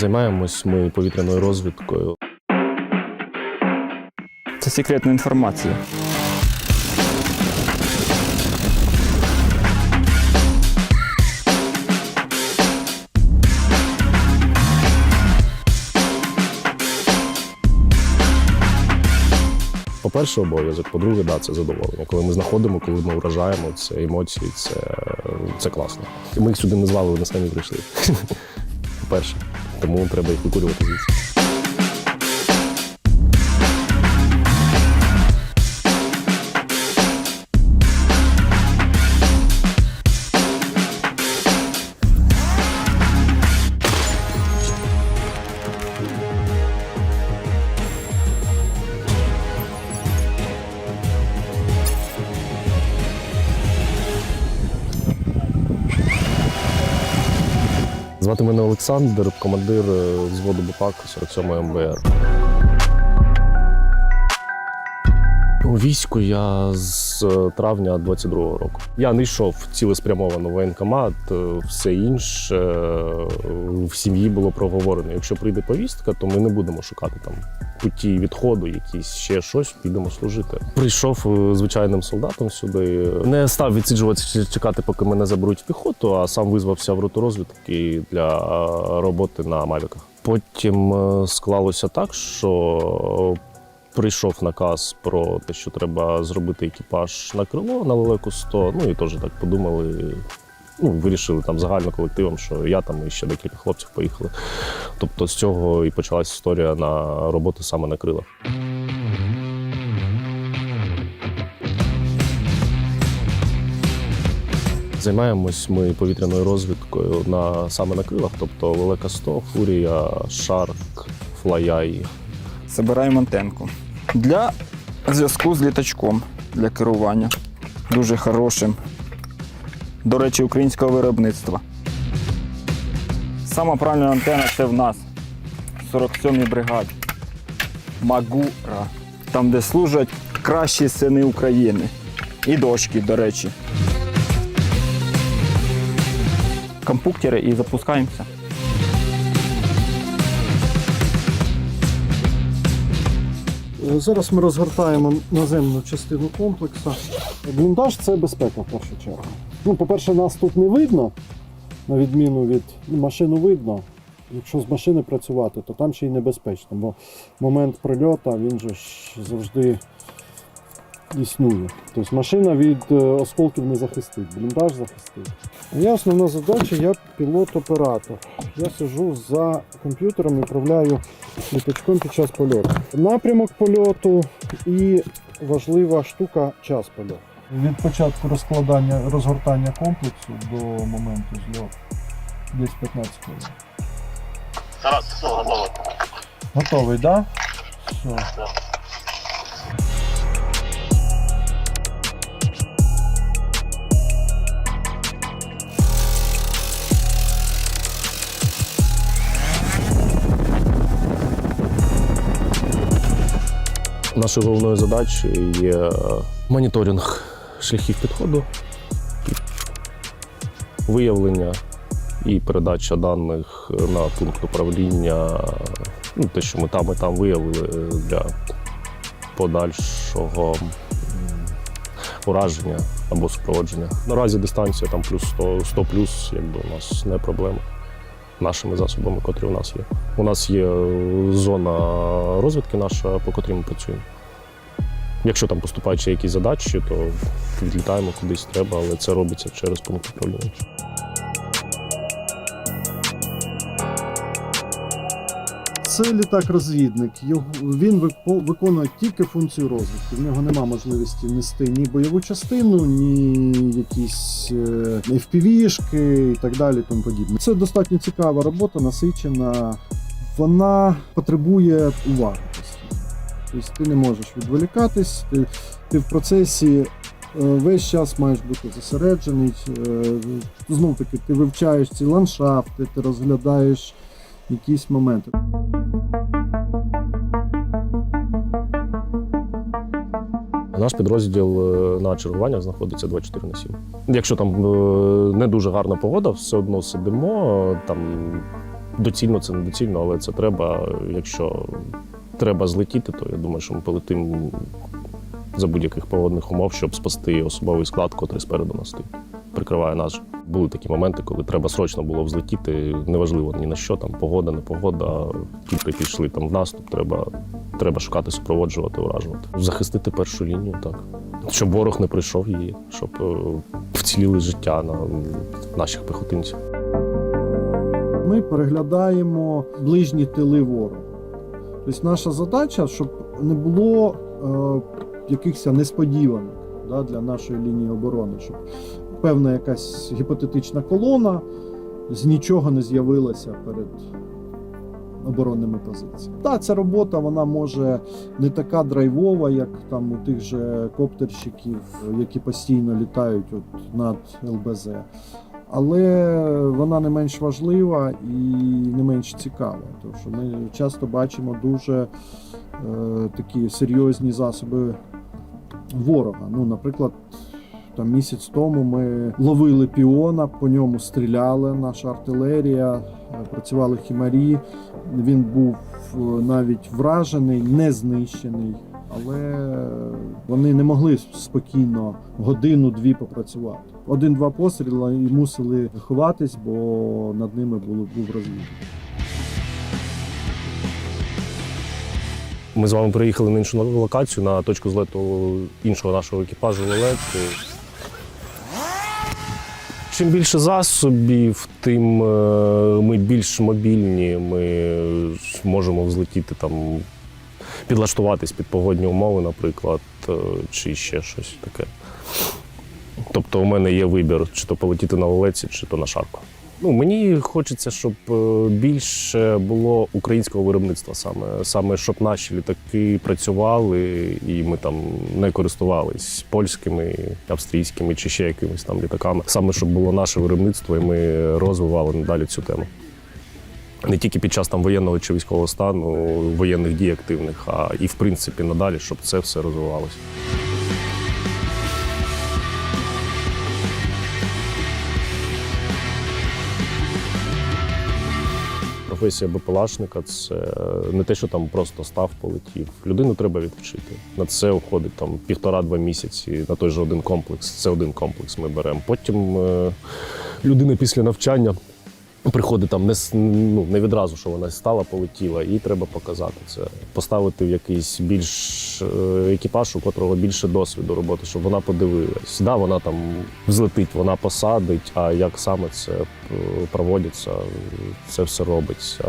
Займаємось ми повітряною розвідкою. Це секретна інформація. По-перше, обов'язок, по-друге, да, це задоволення. Коли ми знаходимо, коли ми вражаємо, це емоції, це, це класно. Ми їх сюди не звали, вони самі прийшли. По-перше, тому треба їх викурювати звідси. Звати мене Олександр, командир е, взводу БПАК 47 МБР. У війську я з е, травня 22-го року. Я не йшов цілеспрямовано в воєнкомат, е, все інше е, в сім'ї було проговорено. Якщо прийде повістка, то ми не будемо шукати там путі відходу, якісь ще щось, підемо служити. Прийшов звичайним солдатом сюди. Не став відсиджувати чи чекати, поки мене заберуть в піхоту, а сам визвався в роту розвідки для роботи на мавіках. Потім склалося так, що прийшов наказ про те, що треба зробити екіпаж на крило на лелеку 100. Ну і теж так подумали. Ну, вирішили там загально колективом, що я там і ще декілька хлопців поїхали. Тобто з цього і почалась історія на роботу саме на крилах. Займаємось ми повітряною розвідкою на саме на крилах, тобто Лелека 100, Фурія, Шарк, Флаяй. Забираємо антенку. Для зв'язку з літачком для керування. Дуже хорошим. До речі, українського виробництва. Сама правильна антена це в нас. 47-й бригаді. Магура. Там, де служать кращі сини України. І дочки, до речі. Компуктери і запускаємося. Зараз ми розгортаємо наземну частину комплексу. Бліндаж це безпека в першу чергу. Ну, по-перше, нас тут не видно, на відміну від ну, машину видно. Якщо з машини працювати, то там ще й небезпечно, бо момент прильоту він же ж завжди існує. Тобто машина від е, осколків не захистить, бліндаж захистить. Моя основна задача я пілот-оператор. Я сиджу за комп'ютером і управляю літачком під час польоту. Напрямок польоту і важлива штука час польоту. Від початку розкладання розгортання комплексу до моменту зльоту десь 15 хвилин. Зараз все готово. Готовий, так? Да? Все. Нашою головною задачею є моніторинг шляхів підходу, виявлення і передача даних на пункт управління, ну, те, що ми там і там виявили для подальшого ураження або супроводження. Наразі дистанція там плюс 100, 100 плюс, якби у нас не проблема нашими засобами, котрі у нас є. У нас є е, зона розвідки наша, по котрій ми працюємо. Якщо там поступають ще якісь задачі, то відлітаємо кудись треба, але це робиться через пункт управління. Це літак-розвідник. Він виконує тільки функцію розвідки. В нього нема можливості нести ні бойову частину, ні якісь е, FPV-шки і так далі. Тому подібне. Це достатньо цікава робота, насичена. Вона потребує уваги. Тобто ти не можеш відволікатись, ти, ти в процесі е, весь час маєш бути зосереджений. Знов таки, ти вивчаєш ці ландшафти, ти розглядаєш якісь моменти. Наш підрозділ е, на чергуваннях знаходиться 24 на 7. Якщо там е, не дуже гарна погода, все одно сидимо, там доцільно це не доцільно, але це треба. Якщо треба злетіти, то я думаю, що ми полетимо за будь-яких погодних умов, щоб спасти особовий склад, котрий спереду нас стоїть. Прикриває нас. Були такі моменти, коли треба срочно було взлетіти. Неважливо ні на що, там погода, не погода. Тільки пішли там в наступ, треба, треба шукати, супроводжувати, уражувати. Захистити першу лінію, так. Щоб ворог не прийшов її, щоб е, вціліли життя на наших піхотинців. Ми переглядаємо ближні тили ворога. Тобто наша задача, щоб не було е, якихось несподіванок да, для нашої лінії оборони, щоб певна якась гіпотетична колона з нічого не з'явилася перед оборонними позиціями. Так, ця робота вона може не така драйвова, як там у тих же коптерщиків, які постійно літають от над ЛБЗ але вона не менш важлива і не менш цікава. Тому що ми часто бачимо дуже е, такі серйозні засоби ворога. Ну, наприклад, там місяць тому ми ловили піона, по ньому стріляли, наша артилерія, е, працювали хімарі. Він був е, навіть вражений, не знищений. Але вони не могли спокійно годину-дві попрацювати. Один-два постріли і мусили ховатись, бо над ними було був розвід. Ми з вами приїхали на іншу локацію на точку злету іншого нашого екіпажу Лелет. Чим більше засобів, тим е, ми більш мобільні. Ми можемо взлетіти там, підлаштуватись під погодні умови, наприклад, е, чи ще щось таке. Тобто у мене є вибір, чи то полетіти на Олеці, чи то на шарку. Ну, мені хочеться, щоб е, більше було українського виробництва саме, саме щоб наші літаки працювали, і ми там не користувались польськими, австрійськими чи ще якимись там літаками. Саме щоб було наше виробництво, і ми розвивали надалі цю тему. Не тільки під час там воєнного чи військового стану, воєнних дій активних, а і в принципі надалі, щоб це все розвивалося. Професія БПЛАшника це не те, що там просто став, полетів. Людину треба відвчити. На це уходить там півтора-два місяці на той же один комплекс. Це один комплекс ми беремо. Потім е, людина після навчання приходить там не, ну, не відразу, що вона стала, полетіла, і треба показати це. Поставити в якийсь більш е, екіпаж, у котрого більше досвіду роботи, щоб вона подивилась. Да, вона там взлетить, вона посадить, а як саме це е, проводиться, це все робиться.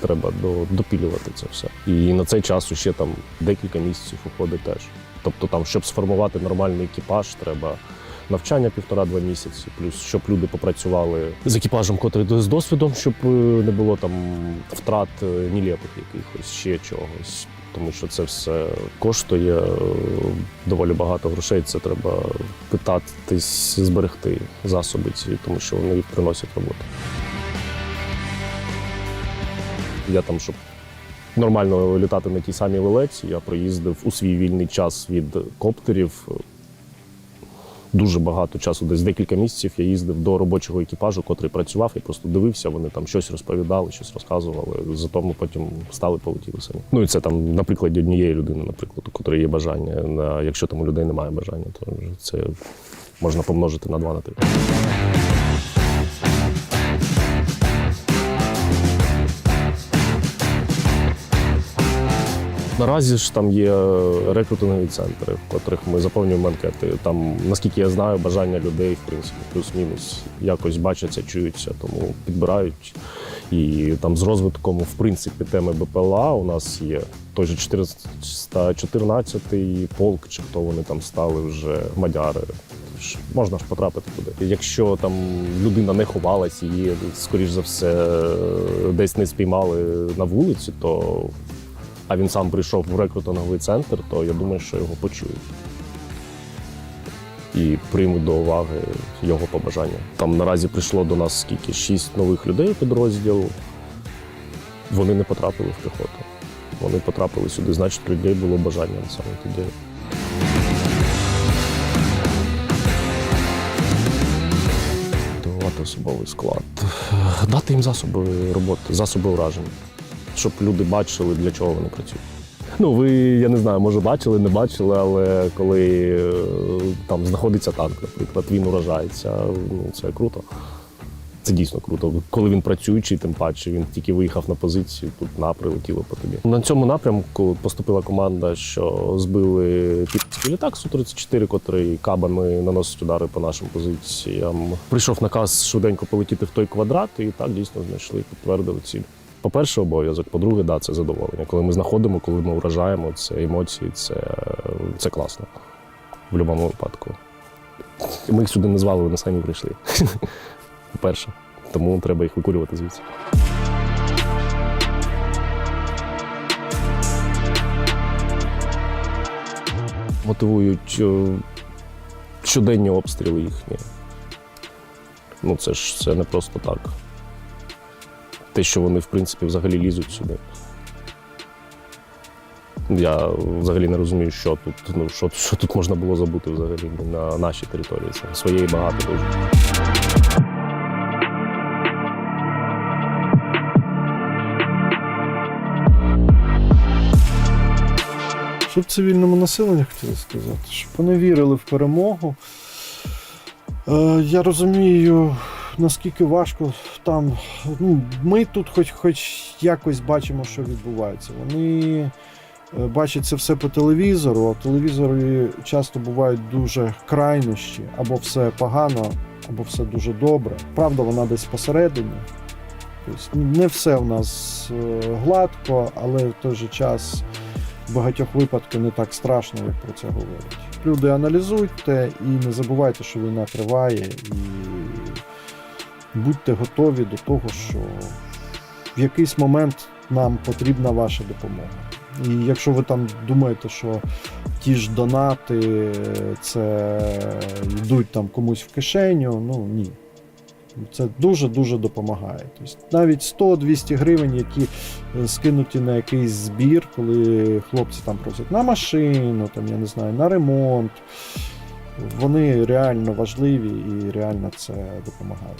Треба до, допілювати це все. І на цей час ще там декілька місяців уходить теж. Тобто, там, щоб сформувати нормальний екіпаж, треба навчання півтора-два місяці, плюс щоб люди попрацювали з екіпажем, котрий з досвідом, щоб е, не було там втрат е, нілепих якихось ще чогось. Тому що це все коштує е, доволі багато грошей. Це треба питатись зберегти засоби ці, тому що вони приносять роботу. Я там, щоб нормально літати на тій самій лелеці, я проїздив у свій вільний час від коптерів. Дуже багато часу, десь декілька місяців я їздив до робочого екіпажу, котрий працював, я просто дивився, вони там щось розповідали, щось розказували. Зато ми потім стали полетіли самі. Ну і це там на прикладі однієї людини, наприклад, у котрої є бажання. Якщо там у людей немає бажання, то це можна помножити на два на три. Наразі ж там є рекрутингові центри, в котрих ми заповнюємо анкети. Там, наскільки я знаю, бажання людей, в принципі, плюс-мінус якось бачаться, чуються, тому підбирають. І там з розвитком, в принципі, теми БПЛА у нас є той же 414-й полк, чи хто вони там стали вже мадяри. Можна ж потрапити туди. Якщо там людина не ховалась, її, скоріш за все, десь не спіймали на вулиці, то а він сам прийшов в рекрутинговий центр, то я думаю, що його почують. І приймуть до уваги його побажання. Там наразі прийшло до нас скільки? Шість нових людей у підрозділ. Вони не потрапили в піхоту. Вони потрапили сюди, значить, людей було бажання саме тоді. То особовий склад, дати їм засоби роботи, засоби ураження, щоб люди бачили, для чого вони працюють. Ну, ви, я не знаю, може бачили, не бачили, але коли е, там знаходиться танк, наприклад, він уражається, ну це круто. Це дійсно круто. Коли він працюючий, тим паче він тільки виїхав на позицію, тут на прилетіло по тобі. На цьому напрямку поступила команда, що збили підський літак Су-34, котрий кабами наносить удари по нашим позиціям. Прийшов наказ швиденько полетіти в той квадрат, і так дійсно знайшли, підтвердили ціль. По-перше, обов'язок, по-друге, да, це задоволення. Коли ми знаходимо, коли ми вражаємо, це емоції, це, це класно в будь-якому випадку. Ми їх сюди не звали, вони самі прийшли. По-перше, тому треба їх викурювати звідси. Мотивують е, щоденні обстріли їхні. Ну, це ж це не просто так. Те, що вони, в принципі, взагалі лізуть сюди. Я взагалі не розумію, що тут, ну, що, що тут можна було забути взагалі на нашій території. Це своєї багато дуже. Щоб цивільному населенню хотіли сказати, щоб вони вірили в перемогу. Е, я розумію, наскільки важко там. Ну, ми тут хоч, хоч якось бачимо, що відбувається. Вони е, бачать це все по телевізору, а в часто бувають дуже крайнощі, або все погано, або все дуже добре. Правда, вона десь посередині. Тобто не все в нас е, гладко, але в той же час в багатьох випадках не так страшно, як про це говорять. Люди аналізуйте і не забувайте, що війна триває, і будьте готові до того, що в якийсь момент нам потрібна ваша допомога. І якщо ви там думаєте, що ті ж донати це йдуть там комусь в кишеню, ну ні. Це дуже-дуже допомагає. Тобто навіть 100-200 гривень, які е, скинуті на якийсь збір, коли хлопці там просять на машину, там, я не знаю, на ремонт, вони реально важливі і реально це допомагає.